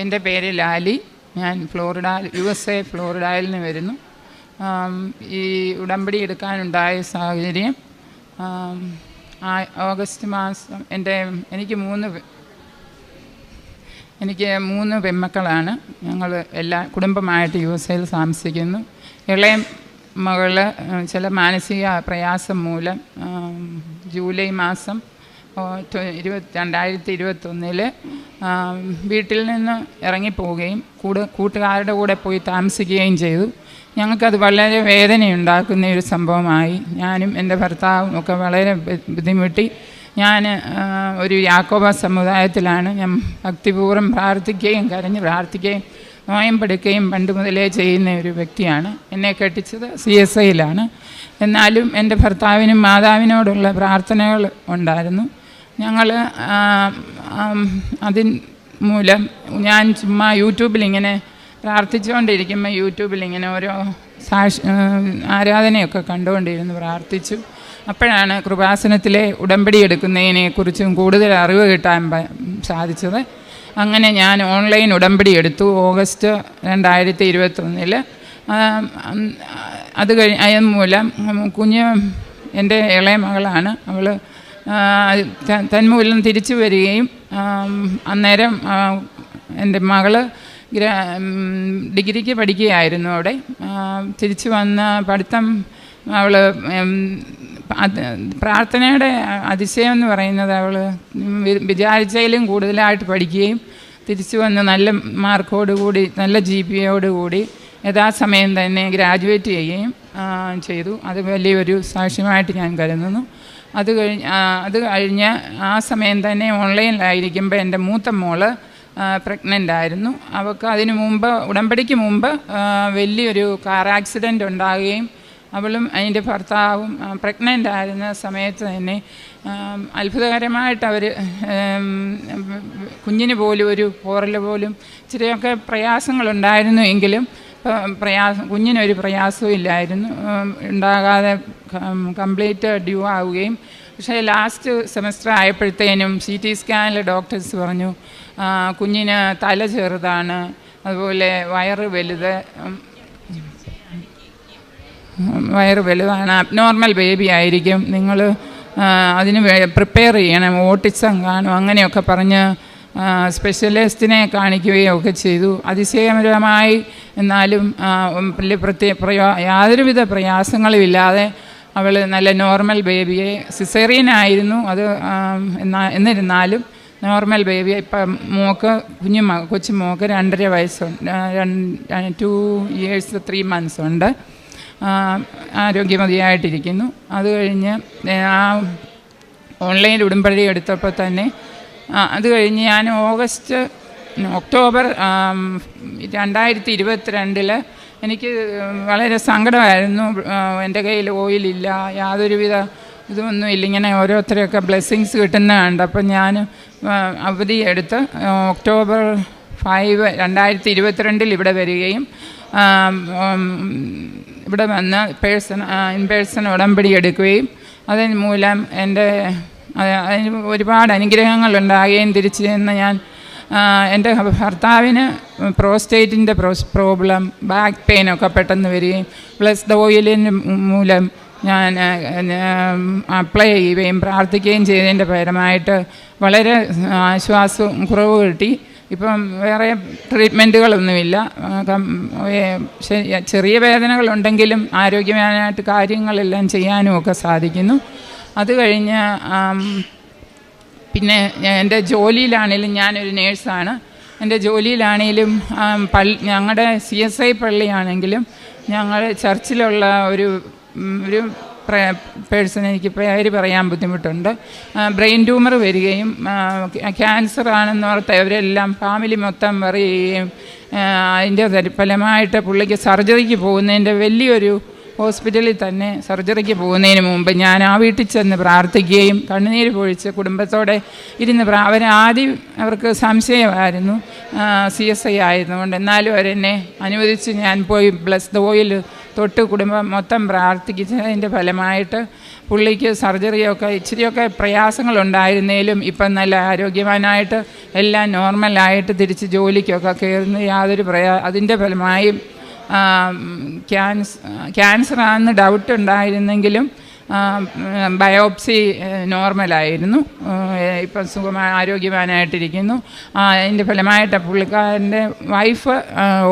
എന്റെ പേര് ലാലി. ഞാൻ ഫ്ലോറിഡ യു എസ് എ ഫ്ലോറിഡയിൽ നിന്ന് വരുന്നു. ഈ ഉടമ്പടി എടുക്കാനുണ്ടായ സാഹചര്യം ഓഗസ്റ്റ് മാസം എന്റെ എനിക്ക് മൂന്ന് എനിക്ക് മൂന്ന് പെമ്മക്കളാണ് ഞങ്ങൾ എല്ലാ കുടുംബമായിട്ട് യു എസ് എയിൽ താമസിക്കുന്നു. ഇളയ മകൾ ചില മാനസിക പ്രയാസം മൂലം ജൂലൈ മാസം ഇരുപത്തി രണ്ടായിരത്തി ഇരുപത്തൊന്നിൽ വീട്ടിൽ നിന്ന് ഇറങ്ങിപ്പോവുകയും കൂടെ കൂട്ടുകാരുടെ കൂടെ പോയി താമസിക്കുകയും ചെയ്തു. ഞങ്ങൾക്കത് വളരെ വേദനയുണ്ടാക്കുന്ന ഒരു സംഭവമായി. ഞാനും എന്റെ ഭർത്താവും ഒക്കെ വളരെ ബുദ്ധിമുട്ടി. ഞാൻ ഒരു യാക്കോബ സമുദായത്തിലാണ്. ഞാൻ ഭക്തിപൂർവം പ്രാർത്ഥിക്കുകയും കരഞ്ഞ് പ്രാർത്ഥിക്കുകയും നോയമ്പെടുക്കുകയും പണ്ട് മുതലേ ചെയ്യുന്ന ഒരു വ്യക്തിയാണ്. എന്നെ കെട്ടിച്ചത് സി എസ് ഐയിലാണ്. എന്നാലും എന്റെ ഭർത്താവിനും മാതാവിനോടുള്ള പ്രാർത്ഥനകൾ ഉണ്ടായിരുന്നു. ഞങ്ങൾ അതിൻ മൂലം ഞാൻ ചുമ്മാ യൂട്യൂബിലിങ്ങനെ പ്രാർത്ഥിച്ചുകൊണ്ടിരിക്കുമ്പോൾ യൂട്യൂബിലിങ്ങനെ ഓരോ സാക്ഷി ആരാധനയൊക്കെ കണ്ടുകൊണ്ടിരുന്നു പ്രാർത്ഥിച്ചു. അപ്പോഴാണ് കൃപാസനത്തിലെ ഉടമ്പടി എടുക്കുന്നതിനെക്കുറിച്ചും കൂടുതൽ അറിവ് കിട്ടാൻ സാധിച്ചത്. അങ്ങനെ ഞാൻ ഓൺലൈൻ ഉടമ്പടി എടുത്തു ഓഗസ്റ്റ് രണ്ടായിരത്തി ഇരുപത്തൊന്നിൽ അത് കഴിഞ്ഞ മൂലം കുഞ്ഞ് എന്റെ ഇളയ മകളാണ്. അവൾ തന്മൂലം തിരിച്ചു വരികയും അന്നേരം എന്റെ മകൾ ഗ്രാ ഡിഗ്രിക്ക് പഠിക്കുകയായിരുന്നു അവിടെ. തിരിച്ചു വന്ന പഠിത്തം അവൾ പ്രാർത്ഥനയുടെ അതിശയം എന്ന് പറയുന്നത് അവൾ വിചാരിച്ചതിലും കൂടുതലായിട്ട് പഠിക്കുകയും തിരിച്ചു വന്ന് നല്ല മാർക്കോടുകൂടി നല്ല ജി പി കൂടി യഥാസമയം തന്നെ ഗ്രാജുവേറ്റ് ചെയ്യുകയും ചെയ്തു. അത് വലിയൊരു സാക്ഷ്യമായിട്ട് ഞാൻ കരുതുന്നു. അത് കഴിഞ്ഞ് അത് കഴിഞ്ഞ് ആ സമയം തന്നെ ഓൺലൈനിലായിരിക്കുമ്പോൾ എന്റെ മൂത്ത മോൾ പ്രഗ്നന്റ് ആയിരുന്നു. അവൾക്ക് അതിന് മുമ്പ് ഉടമ്പടിക്ക് മുമ്പ് വലിയൊരു കാർ ആക്സിഡന്റ് ഉണ്ടാകുകയും അവളും അതിന്റെ ഭർത്താവും പ്രഗ്നന്റ് ആയിരുന്ന സമയത്ത് തന്നെ അത്ഭുതകരമായിട്ട് അവർ കുഞ്ഞിന് പോലും ഒരു പോറൽ പോലും ഇച്ചിരിയൊക്കെ പ്രയാസങ്ങളുണ്ടായിരുന്നു എങ്കിലും പ്രയാസം കുഞ്ഞിനൊരു പ്രയാസവും ഇല്ലായിരുന്നു. ഉണ്ടാകാതെ കംപ്ലീറ്റ് ഡ്യൂ ആവുകയും. പക്ഷേ ലാസ്റ്റ് സെമസ്റ്റർ ആയപ്പോഴത്തേനും സി ടി സ്കാനിൽ ഡോക്ടേഴ്സ് പറഞ്ഞു കുഞ്ഞിന് തല ചെറുതാണ് അതുപോലെ വയറ് വലുത് വയറ് വലുതാണ് അബ്നോർമൽ ബേബി ആയിരിക്കും നിങ്ങൾ അതിന് പ്രിപ്പയർ ചെയ്യണം ഓട്ടിസം കാണും അങ്ങനെയൊക്കെ പറഞ്ഞ് സ്പെഷ്യലിസ്റ്റിനെ കാണിക്കുകയും ഒക്കെ ചെയ്തു. അതിശയകരമായി എന്നാലും വലിയ പ്രത്യേക പ്രയോ യാതൊരുവിധ പ്രയാസങ്ങളും ഇല്ലാതെ അവൾ നല്ല നോർമൽ ബേബിയെ സിസേറിയനായിരുന്നു അത് എന്നാ എന്നിരുന്നാലും നോർമൽ ബേബി ഇപ്പം മോക്ക് കുഞ്ഞു കൊച്ചു മോക്ക് രണ്ടര വയസ്സുണ്ട്. ടു ഇയേഴ്സ് ത്രീ മന്ത്സ് ഉണ്ട്. ആരോഗ്യമതിയായിട്ടിരിക്കുന്നു. അത് കഴിഞ്ഞ് ആ ഓൺലൈൻ ഉടുമ്പഴി എടുത്തപ്പോൾ തന്നെ അത് കഴിഞ്ഞ് ഞാൻ ഓഗസ്റ്റ് ഒക്ടോബർ രണ്ടായിരത്തി ഇരുപത്തിരണ്ടിൽ എനിക്ക് വളരെ സങ്കടമായിരുന്നു. എന്റെ കയ്യിൽ ഓയിലില്ല യാതൊരുവിധ ഇതൊന്നും ഇല്ല ഇങ്ങനെ ഓരോരുത്തരെയൊക്കെ ബ്ലെസ്സിങ്സ് കിട്ടുന്ന അപ്പം ഞാൻ അവധി എടുത്ത് ഒക്ടോബർ ഫൈവ് രണ്ടായിരത്തി ഇരുപത്തിരണ്ടിൽ ഇവിടെ വരികയും ഇവിടെ വന്ന് പേഴ്സൺ ഇൻ പേഴ്സൺ ഉടമ്പടി എടുക്കുകയും അതിന് മൂലം എന്റെ അതിന് ഒരുപാട് അനുഗ്രഹങ്ങളുണ്ടാകുകയും തിരിച്ചു ചെന്ന് ഞാൻ എന്റെ ഭർത്താവിന് പ്രോസ്റ്റേറ്റിന്റെ പ്രോസ് പ്രോബ്ലം ബാക്ക് പെയിനൊക്കെ പെട്ടെന്ന് വരികയും പ്ലസ് ദ ഓയിലിന് മൂലം ഞാൻ അപ്ലൈ ചെയ്യുകയും പ്രാർത്ഥിക്കുകയും ചെയ്തതിന്റെ പരമായിട്ട് വളരെ ആശ്വാസവും കുറവ് കിട്ടി. ഇപ്പം വേറെ ട്രീറ്റ്മെന്റുകളൊന്നുമില്ല. ചെറിയ വേദനകളുണ്ടെങ്കിലും ആരോഗ്യവാനായിട്ട് കാര്യങ്ങളെല്ലാം ചെയ്യാനും ഒക്കെ സാധിക്കുന്നു. അത് കഴിഞ്ഞ് പിന്നെ എന്റെ ജോലിയിലാണേലും ഞാനൊരു നേഴ്സാണ്. എന്റെ ജോലിയിലാണേലും പള്ളി ഞങ്ങളുടെ സി എസ് ഐ പള്ളിയാണെങ്കിലും ഞങ്ങൾ ചർച്ചിലുള്ള ഒരു ഒരു പേഴ്സൺ എനിക്ക് പേര് പറയാൻ ബുദ്ധിമുട്ടുണ്ട്. ബ്രെയിൻ ട്യൂമർ വരികയും ക്യാൻസർ ആണെന്ന് ഓർത്ത് അവരെല്ലാം ഫാമിലി മൊത്തം പറയുകയും അതിന്റെ ഫലമായിട്ട് പുള്ളിക്ക് സർജറിക്ക് പോകുന്നതിന്റെ വലിയൊരു ഹോസ്പിറ്റലിൽ തന്നെ സർജറിക്ക് പോകുന്നതിന് മുമ്പ് ഞാൻ ആ വീട്ടിൽ ചെന്ന് പ്രാർത്ഥിക്കുകയും കണ്ണുനീര് പൊഴിച്ച് കുടുംബത്തോടെ ഇരുന്ന് പ്രാ അവർ ആദ്യം അവർക്ക് സംശയമായിരുന്നു. സി എസ് ഐ ആയിരുന്നുകൊണ്ട് എന്നാലും അവരെന്നെ അനുവദിച്ച് ഞാൻ പോയി ബ്ലസ് ഓയിൽ തൊട്ട് കുടുംബം മൊത്തം പ്രാർത്ഥിക്കുന്നതിന്റെ ഫലമായിട്ട് പുള്ളിക്ക് സർജറിയൊക്കെ ഇച്ചിരിയൊക്കെ പ്രയാസങ്ങളുണ്ടായിരുന്നേലും ഇപ്പം നല്ല ആരോഗ്യവാനായിട്ട് എല്ലാം നോർമലായിട്ട് തിരിച്ച് ജോലിക്കൊക്കെ കയറുന്ന യാതൊരു പ്രയാ അതിന്റെ ഫലമായി ക്യാൻസ് ക്യാൻസറാണെന്ന് ഡൗട്ട് ഉണ്ടായിരുന്നെങ്കിലും ബയോപ്സി നോർമലായിരുന്നു. ഇപ്പം സുഖമായ ആരോഗ്യവാനായിട്ടിരിക്കുന്നു. അതിന്റെ ഫലമായിട്ട് പുള്ളിക്കാരന്റെ വൈഫ്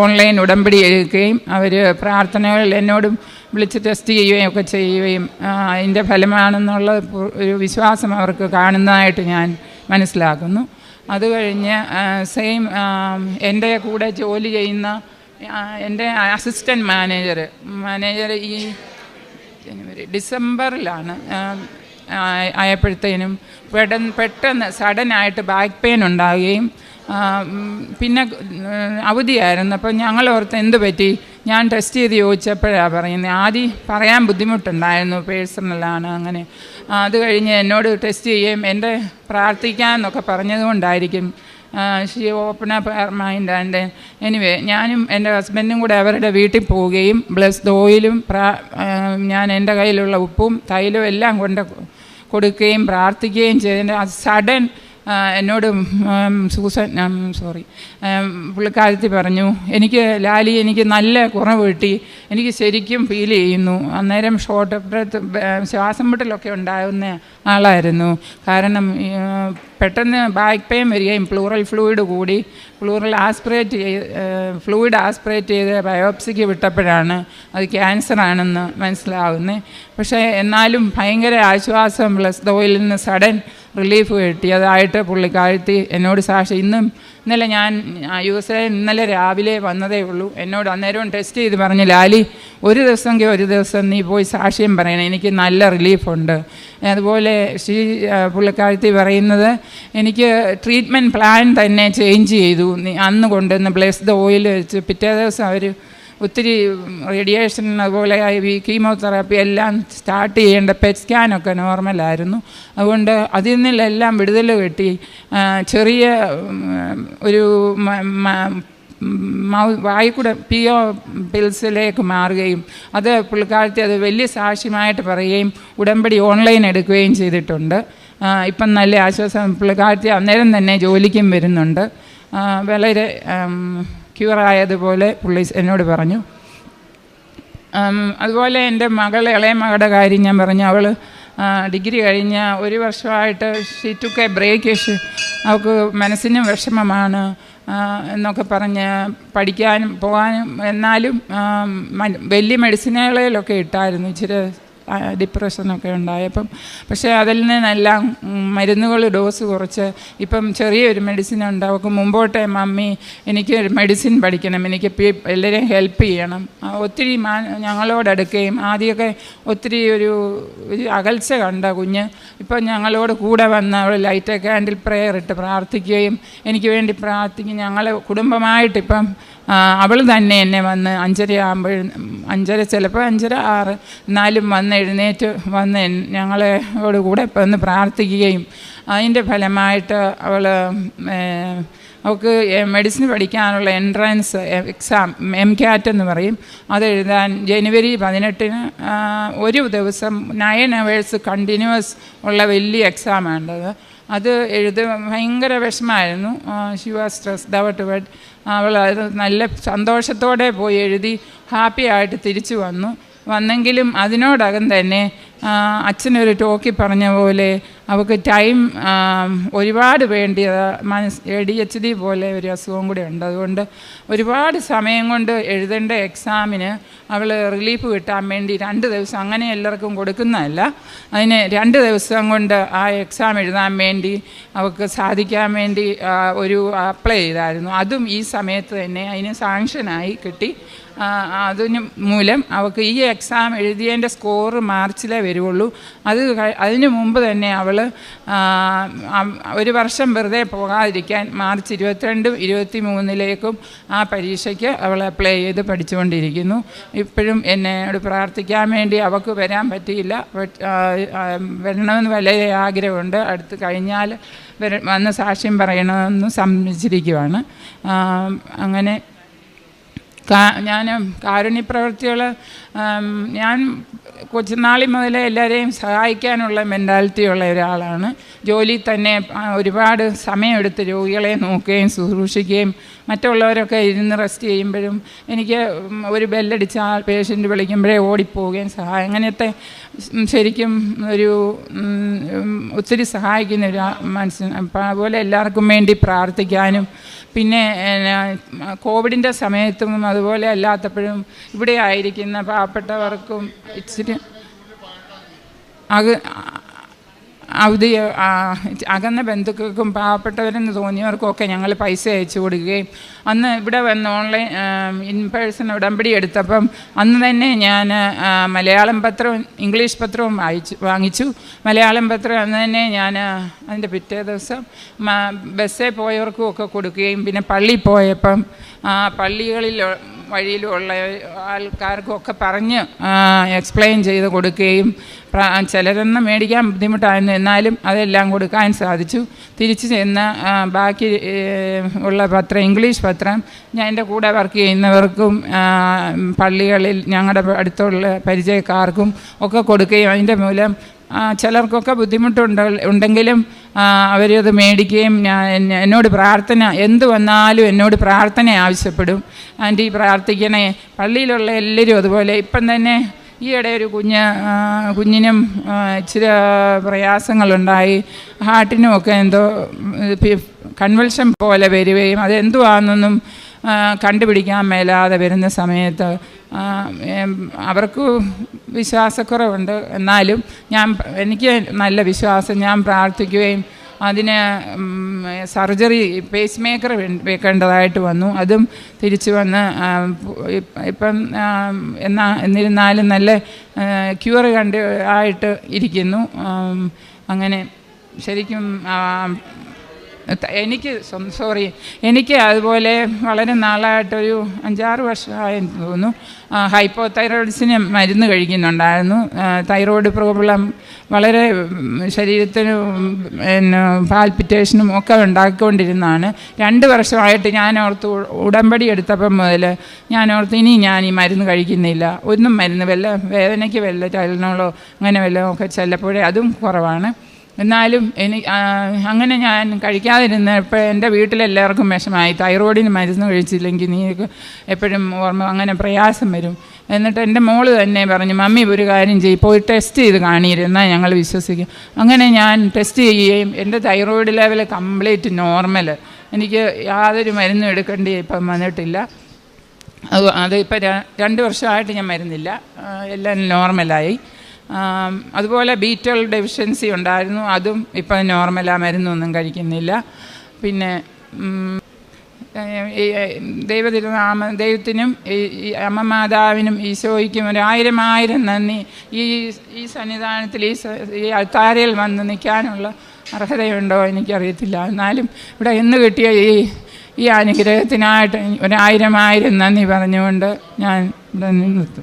ഓൺലൈൻ ഉടമ്പടി എടുക്കുകയും അവർ പ്രാർത്ഥനകളിൽ എന്നോടും വിളിച്ച് ടെസ്റ്റ് ചെയ്യുകയും ഒക്കെ ചെയ്യുകയും അതിന്റെ ഫലമാണെന്നുള്ള ഒരു വിശ്വാസം അവർക്ക് കാണുന്നതായിട്ട് ഞാൻ മനസ്സിലാക്കുന്നു. അത് കഴിഞ്ഞ് സെയിം എന്റെ കൂടെ ജോലി ചെയ്യുന്ന എന്റെ അസിസ്റ്റന്റ് മാനേജർ മാനേജർ ഈ ജനുവരി ഡിസംബറിലാണ് ആയപ്പോഴത്തേനും പെട്ടെന്ന് പെട്ടെന്ന് സഡനായിട്ട് ബാക്ക് പെയിൻ ഉണ്ടാവുകയും പിന്നെ അവധിയായിരുന്നു. അപ്പോൾ ഞങ്ങൾ ഓർത്ത് എന്ത് പറ്റി? ഞാൻ ടെസ്റ്റ് ചെയ്ത് ചോദിച്ചപ്പോഴാണ് പറയുന്നത് ആദ്യം പറയാൻ ബുദ്ധിമുട്ടുണ്ടായിരുന്നു പേഴ്സണലാണ് അങ്ങനെ. അത് കഴിഞ്ഞ് എന്നോട് ടെസ്റ്റ് ചെയ്യുകയും എന്റെ പ്രാർത്ഥിക്കാമെന്നൊക്കെ പറഞ്ഞതുകൊണ്ടായിരിക്കും she open up her mind and anyway ഞാനും എന്റെ ഹസ്ബൻഡും കൂടെ അവരുടെ വീട്ടിൽ പോവുകയും ബ്ലസ് ഓയിലും ഞാൻ എന്റെ കയ്യിലുള്ള ഉപ്പും തൈലും എല്ലാം കൊണ്ട് കൊടുക്കുകയും പ്രാർത്ഥിക്കുകയും ചെയ്തതിന്റെ സഡൻ എന്നോട് സൂസൻ സോറി പുള്ളിക്കാരത്തി പറഞ്ഞു എനിക്ക് ലാലി എനിക്ക് നല്ല കുറവ് കിട്ടി എനിക്ക് ശരിക്കും ഫീൽ ചെയ്യുന്നു. അന്നേരം ഷോർട്ട് ബ്രത്ത് ശ്വാസം മുട്ടലൊക്കെ ഉണ്ടാകുന്ന ആളായിരുന്നു. കാരണം പെട്ടെന്ന് ബാക്ക് പെയിൻ വരികയും പ്ലൂറൽ ഫ്ലൂയിഡ് കൂടി പ്ലൂറൽ ആസ്പിറേറ്റ് ചെയ്ത് ഫ്ലൂയിഡ് ആസ്പിറേറ്റ് ചെയ്ത് ബയോപ്സിക്ക് വിട്ടപ്പോഴാണ് അത് ക്യാൻസറാണെന്ന് മനസ്സിലാവുന്നത് പക്ഷേ എന്നാലും ഭയങ്കര ആശ്വാസം പ്ലസ് ദോയിൽ നിന്ന് സഡൻ റിലീഫ് കിട്ടിയതായിട്ട് പുള്ളിക്കാഴ്ത്തി എന്നോട് സാക്ഷി ഇന്നും ഇന്നലെ ഞാൻ യു എസ് എ ഇന്നലെ രാവിലെ വന്നതേ ഉള്ളൂ. എന്നോട് അന്നേരവും ടെസ്റ്റ് ചെയ്ത് പറഞ്ഞു ലാലി ഒരു ദിവസമെങ്കിൽ ഒരു ദിവസം നീ പോയി സാക്ഷ്യം പറയണം. എനിക്ക് നല്ല റിലീഫുണ്ട്. അതുപോലെ ശ്രീ പുള്ളിക്കാരത്തി പറയുന്നത് എനിക്ക് ട്രീറ്റ്മെന്റ് പ്ലാൻ തന്നെ ചേഞ്ച് ചെയ്തു. നീ അന്ന് കൊണ്ടുവന്ന് ദ ഓയിൽ വെച്ച് പിറ്റേ ദിവസം അവർ ഒത്തിരി റേഡിയേഷൻ അതുപോലെ ഈ കീമോതെറാപ്പി എല്ലാം സ്റ്റാർട്ട് ചെയ്യേണ്ട പെറ്റ് സ്കാനൊക്കെ നോർമലായിരുന്നു അതുകൊണ്ട് അതിൽ നിന്നെല്ലാം വിടുതൽ കിട്ടി. ചെറിയ ഒരു മ- മ- മൗ വായി കൂടെ പി ഒ പിൽസിലേക്ക് മാറുകയും അത് പുള്ളിക്കാലത്തെ അത് വലിയ സാക്ഷ്യമായിട്ട് പറയുകയും ഉടമ്പടി ഓൺലൈൻ എടുക്കുകയും ചെയ്തിട്ടുണ്ട്. ഇപ്പം നല്ല ആശ്വാസം പുള്ളിക്കാലത്തെ അന്നേരം തന്നെ ജോലിക്കും വരുന്നുണ്ട്. വളരെ ക്യൂറായതുപോലെ പുള്ളി എന്നോട് പറഞ്ഞു. അതുപോലെ എന്റെ മകൾ ഇളയ മകളുടെ കാര്യം ഞാൻ പറഞ്ഞു. അവൾ ഡിഗ്രി കഴിഞ്ഞ ഒരു വർഷമായിട്ട് ഷീ ബ്രേക്ക് അവൾക്ക് മനസ്സിനും വിഷമമാണ് എന്നൊക്കെ പറഞ്ഞ് പഠിക്കാനും പോകാനും എന്നാലും വലിയ മെഡിസിനുകളിലൊക്കെ ഇട്ടായിരുന്നു. ഇച്ചിരി ഡിപ്രഷനൊക്കെ ഉണ്ടായപ്പം പക്ഷേ അതിൽ നിന്നെല്ലാം മരുന്നുകൾ ഡോസ് കുറച്ച്. ഇപ്പം ചെറിയൊരു മെഡിസിൻ ഉണ്ടാവും മുമ്പോട്ടെ മമ്മി എനിക്ക് മെഡിസിൻ പഠിക്കണം. എനിക്ക് എല്ലാവരെയും ഹെൽപ്പ് ചെയ്യണം. ഒത്തിരി ഞങ്ങളോട് അടുക്കുകയും ആദ്യമൊക്കെ ഒത്തിരി ഒരു അകൽച്ച കണ്ട കുഞ്ഞ്. ഇപ്പം ഞങ്ങളോട് കൂടെ വന്ന് അവൾ ലൈറ്റ് ക്യാൻഡിൽ പ്രെയർ ഇട്ട് പ്രാർത്ഥിക്കുകയും എനിക്ക് വേണ്ടി പ്രാർത്ഥിക്കുകയും ഞങ്ങൾ കുടുംബമായിട്ടിപ്പം അവൾ തന്നെ എന്നെ വന്ന് അഞ്ചര ആകുമ്പോൾ അഞ്ചര ചിലപ്പോൾ അഞ്ചര ആറ് എന്നാലും വന്ന് എഴുന്നേറ്റ് വന്ന് ഞങ്ങളെ ഞങ്ങളോട് കൂടെ വന്ന് പ്രാർത്ഥിക്കുകയും അതിന്റെ ഫലമായിട്ട് അവൾ അവൾക്ക് മെഡിസിൻ പഠിക്കാനുള്ള എൻട്രൻസ് എക്സാം എം ക്യാറ്റ് എന്ന് പറയും. അത് എഴുതാൻ ജനുവരി പതിനെട്ടിന് ഒരു ദിവസം നയൻ അവേഴ്സ് കണ്ടിന്യൂസ് ഉള്ള വലിയ എക്സാമാണത് അത് എഴുത ഭയങ്കര വിഷമമായിരുന്നു. She was stressed out but അവൾ അത് നല്ല സന്തോഷത്തോടെ പോയി എഴുതി ഹാപ്പി ആയിട്ട് തിരിച്ചു വന്നു. വന്നെങ്കിലും അതിനോടകം തന്നെ അച്ഛനൊരു ടോക്കി പറഞ്ഞ പോലെ അവൾക്ക് ടൈം ഒരുപാട് വേണ്ടിയത് മനസ് എ ഡി എച്ച് ഡി പോലെ ഒരു അസുഖം കൂടി ഉണ്ട്. അതുകൊണ്ട് ഒരുപാട് സമയം കൊണ്ട് എഴുതേണ്ട എക്സാമിന് അവൾ റിലീഫ് കിട്ടാൻ വേണ്ടി രണ്ട് ദിവസം അങ്ങനെ എല്ലാവർക്കും കൊടുക്കുന്നതല്ല. അതിന് രണ്ട് ദിവസം കൊണ്ട് ആ എക്സാം എഴുതാൻ വേണ്ടി അവൾക്ക് സാധിക്കാൻ വേണ്ടി ഒരു അപ്ലൈ ചെയ്തായിരുന്നു. അതും ഈ സമയത്ത് തന്നെ അതിന് സാങ്ഷനായി കിട്ടി. അതിന് മൂലം അവൾക്ക് ഈ എക്സാം എഴുതിയതിന്റെ സ്കോർ മാർച്ചിലേ വരുള്ളൂ അത് അതിനു മുമ്പ് തന്നെ അവൾ ഒരു വർഷം വെറുതെ പോകാതിരിക്കാൻ മാർച്ച് ഇരുപത്തിരണ്ടും ഇരുപത്തി മൂന്നിലേക്കും ആ പരീക്ഷയ്ക്ക് അവൾ അപ്ലൈ ചെയ്ത് പഠിച്ചുകൊണ്ടിരിക്കുന്നു. ഇപ്പോഴും എന്നോട് പ്രാർത്ഥിക്കാൻ വേണ്ടി അവൾക്ക് വരാൻ പറ്റിയില്ല. വരണമെന്ന് വളരെ ആഗ്രഹമുണ്ട്. അടുത്ത് കഴിഞ്ഞാൽ വന്ന് സാക്ഷ്യം പറയണമെന്ന് സമ്മതിച്ചിരിക്കുവാണ് അങ്ങനെ ഞാൻ കാരുണ്യപ്രവൃത്തികൾ ഞാൻ കൊച്ചുനാളി മുതലേ എല്ലാവരെയും സഹായിക്കാനുള്ള മെന്റാലിറ്റി ഉള്ള ഒരാളാണ്. ജോലി തന്നെ ഒരുപാട് സമയമെടുത്ത് രോഗികളെ നോക്കുകയും ശുശ്രൂഷിക്കുകയും മറ്റുള്ളവരൊക്കെ ഇരുന്ന് റെസ്റ്റ് ചെയ്യുമ്പോഴും എനിക്ക് ഒരു ബെല്ലടിച്ചാൽ പേഷ്യന്റ് വിളിക്കുമ്പോഴേ ഓടിപ്പോവുകയും സഹായം അങ്ങനത്തെ ശരിക്കും ഒരു ഒത്തിരി സഹായിക്കുന്ന ഒരു മനസ്സിന് അപ്പോൾ അതുപോലെ എല്ലാവർക്കും വേണ്ടി പ്രാർത്ഥിക്കാനും പിന്നെ കോവിഡിന്റെ സമയത്തും അതുപോലെ അല്ലാത്തപ്പോഴും ഇവിടെ ആയിരിക്കുന്ന പാവപ്പെട്ടവർക്കും ഇച്ചിരി അക ആ, അകന്ന ബന്ധുക്കൾക്കും പാവപ്പെട്ടവരെന്ന് തോന്നിയവർക്കൊക്കെ ഞങ്ങൾ പൈസ അയച്ചു കൊടുക്കുകയും അന്ന് ഇവിടെ വന്ന് ഓൺലൈൻ ഇൻ പേഴ്സൺ ഉടമ്പടി എടുത്തപ്പം അന്ന് തന്നെ ഞാൻ മലയാളം പത്രവും ഇംഗ്ലീഷ് പത്രവും വായിച്ചു വാങ്ങിച്ചു. മലയാളം പത്രം അന്ന് തന്നെ ഞാൻ അതിന്റെ പിറ്റേ ദിവസം ബസ്സേ പോയവർക്കും ഒക്കെ കൊടുക്കുകയും പിന്നെ പള്ളിയിൽ പോയപ്പം പള്ളികളിൽ വഴിയിലുള്ള ആൾക്കാർക്കൊക്കെ പറഞ്ഞ് എക്സ്പ്ലെയിൻ ചെയ്ത് കൊടുക്കുകയും ചിലരെന്ന് മേടിക്കാൻ ബുദ്ധിമുട്ടായിരുന്നു. എന്നാലും അതെല്ലാം കൊടുക്കാൻ സാധിച്ചു. തിരിച്ചു ചെന്ന് ബാക്കി ഉള്ള പത്രം ഇംഗ്ലീഷ് പത്രം ഞാൻ എന്റെ കൂടെ വർക്ക് ചെയ്യുന്നവർക്കും പള്ളികളിൽ ഞങ്ങളുടെ അടുത്തുള്ള പരിചയക്കാർക്കും ഒക്കെ കൊടുക്കുകയും അതിന്റെ മൂലം ചിലർക്കൊക്കെ ബുദ്ധിമുട്ടുണ്ട് ഉണ്ടെങ്കിലും അവരത് മേടിക്കുകയും ഞാൻ എന്നോട് പ്രാർത്ഥന എന്ത് വന്നാലും എന്നോട് പ്രാർത്ഥന ആവശ്യപ്പെടും. ആന്റി പ്രാർത്ഥിക്കണേ പള്ളിയിലുള്ള എല്ലാവരും അതുപോലെ. ഇപ്പം തന്നെ ഈയിടെ ഒരു കുഞ്ഞ് കുഞ്ഞിനും ഇച്ചിരി പ്രയാസങ്ങളുണ്ടായി. ഹാർട്ടിനുമൊക്കെ എന്തോ കൺവൽഷൻ പോലെ വരികയും അതെന്തുവാണെന്നൊന്നും കണ്ടുപിടിക്കാൻ മേലാതെ വരുന്ന സമയത്ത് അവർക്ക് വിശ്വാസക്കുറവുണ്ട്. എന്നാലും ഞാൻ എനിക്ക് നല്ല വിശ്വാസം ഞാൻ പ്രാർത്ഥിക്കുകയും അതിന് സർജറി പേസ് മേക്കർ വെക്കേണ്ടതായിട്ട് വന്നു. അതും തിരിച്ചു വന്ന് ഇപ്പ- എന്നാ എന്നിരുന്നാലും നല്ല ക്യൂർ കണ്ട് ആയിട്ട് ഇരിക്കുന്നു. അങ്ങനെ ശരിക്കും എനിക്ക് സോറി എനിക്ക് അതുപോലെ വളരെ നാളായിട്ടൊരു അഞ്ചാറ് വർഷമായെന്ന് തോന്നുന്നു. ഹൈപ്പോ തൈറോയിഡ്സിന് മരുന്ന് കഴിക്കുന്നുണ്ടായിരുന്നു. തൈറോയിഡ് പ്രോബ്ലം വളരെ ശരീരത്തിന് പിന്നെ പാൽപിറ്റേഷനും ഒക്കെ ഉണ്ടാക്കിക്കൊണ്ടിരുന്നതാണ്. രണ്ട് വർഷമായിട്ട് ഞാൻ ഓർത്ത് ഉടമ്പടി എടുത്തപ്പം മുതൽ ഞാൻ ഓർത്ത് ഇനി ഞാൻ ഈ മരുന്ന് കഴിക്കുന്നില്ല. ഒന്നും മരുന്ന് വല്ല വേദനയ്ക്ക് വല്ല ടൈലിനോളോ അങ്ങനെ വല്ലതും ഒക്കെ ചിലപ്പോഴേ അതും കുറവാണ്. എന്നാലും എനിക്ക് അങ്ങനെ ഞാൻ കഴിക്കാതിരുന്നപ്പോൾ എന്റെ വീട്ടിലെല്ലാവർക്കും വിഷമായി തൈറോയിഡിന് മരുന്ന് കഴിച്ചില്ലെങ്കിൽ നീ എപ്പോഴും ഓർമ്മ അങ്ങനെ പ്രയാസം വരും. എന്നിട്ട് എന്റെ മോൾ തന്നെ പറഞ്ഞു മമ്മി ഒരു കാര്യം ചെയ്യും. പോയി ടെസ്റ്റ് ചെയ്ത് കാണിയിരുന്നാൽ ഞങ്ങൾ വിശ്വസിക്കും. അങ്ങനെ ഞാൻ ടെസ്റ്റ് ചെയ്യുകയും എന്റെ തൈറോയിഡ് ലെവൽ കംപ്ലീറ്റ് നോർമൽ. എനിക്ക് യാതൊരു മരുന്നും എടുക്കേണ്ടി ഇപ്പം വന്നിട്ടില്ല. അത് അത് ഇപ്പം രണ്ട് വർഷമായിട്ട് ഞാൻ മരുന്നില്ല. എല്ലാം നോർമലായി. അതുപോലെ ബീറ്റൽ ഡെഫിഷ്യൻസി ഉണ്ടായിരുന്നു. അതും ഇപ്പം നോർമലാ മരുന്നൊന്നും കഴിക്കുന്നില്ല. പിന്നെ ദൈവതിരുനാമ ദൈവത്തിനും ഈ അമ്മമാതാവിനും ഈശോയ്ക്കും ഒരായിരം ആയിരം നന്ദി. ഈ ഈ സന്നിധാനത്തിൽ ഈ ഈ അൾത്താരയിൽ വന്ന് നിൽക്കാനുള്ള അർഹതയുണ്ടോ എനിക്കറിയത്തില്ല. എന്നാലും ഇവിടെ എന്ന് കിട്ടിയ ഈ ഈ അനുഗ്രഹത്തിനായിട്ട് ഒരായിരം ആയിരം നന്ദി പറഞ്ഞുകൊണ്ട് ഞാൻ ഇവിടെ നിർത്തും.